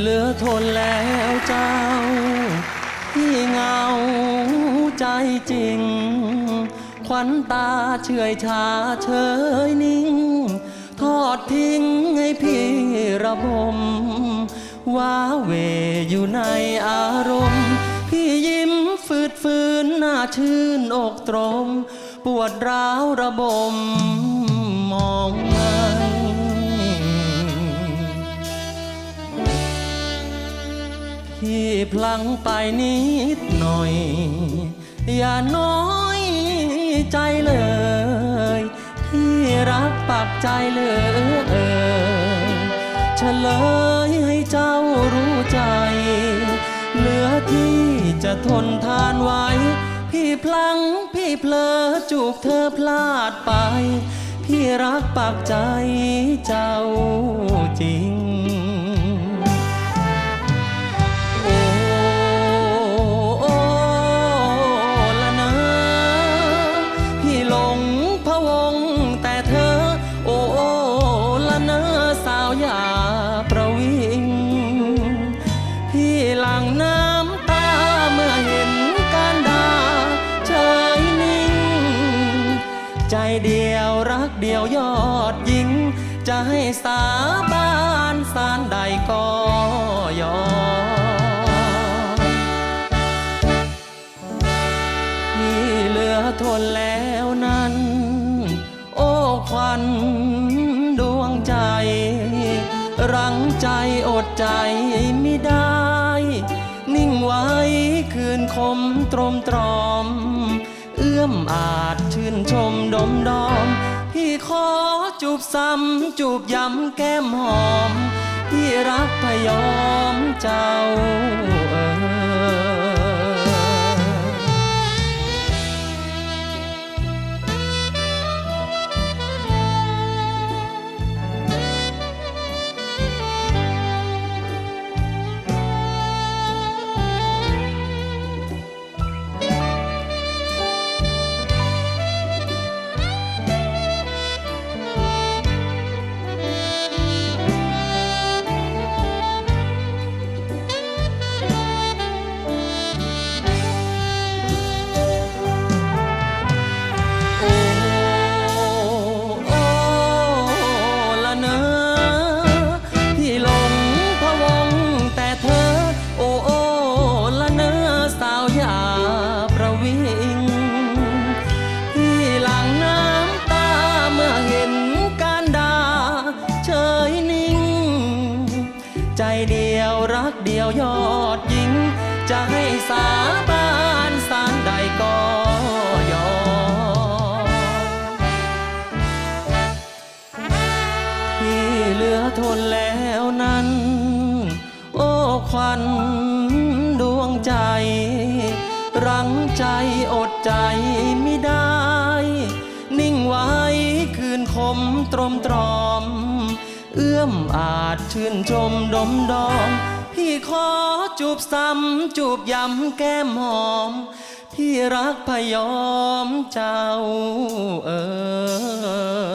เหลือทนแล้วเจ้า ที่เงาใจจริง ขวัญตาเฉอยชาเฉยนิ่ง ทอดทิ้งให้พี่ระบม ว้าเวอยู่ในอารมณ์ พี่ยิ้มฟืดฟืนหน้าชื่นอกตรม ปวดร้าวระบมมอง ไงพี่พลังไปนิดหน่อย อย่าน้อยใจเลยพี่รักปักใจเลยเฉลยให้เจ้ารู้ใจ เหลือที่จะทนทานไว้ พี่พลังพี่เพลอจูบเธอพลาดไป พี่รักปักใจเจ้า ใจเดียวรักเดียวยอดยิง จะให้สาบานสารใดก็ยอมที่เหลือทนแล้วนั้น โอ้ควันดวงใจ รังใจอดใจไม่ได้ นิ่งไว้คืนคมตรมตรอม ลื่อมอาจชื่นชมดมดอม พี่ขอจูบซ้ำจูบย้ำแก้มหอม พี่รักพยอมเจ้า ใจเดียวรักเดียวยอดยิง จะให้สาบานสารใดก็ยอมที่เหลือทนแล้วนั้น โอ้ควันดวงใจ รังใจอดใจไม่ได้ นิ่งไว้คืนคมตรมตรอม เอื้อมอาจชื่นชมดมดอม พี่ขอจูบซ้ำจูบย้ำแก้มหอม พี่รักพยอมเจ้าเออ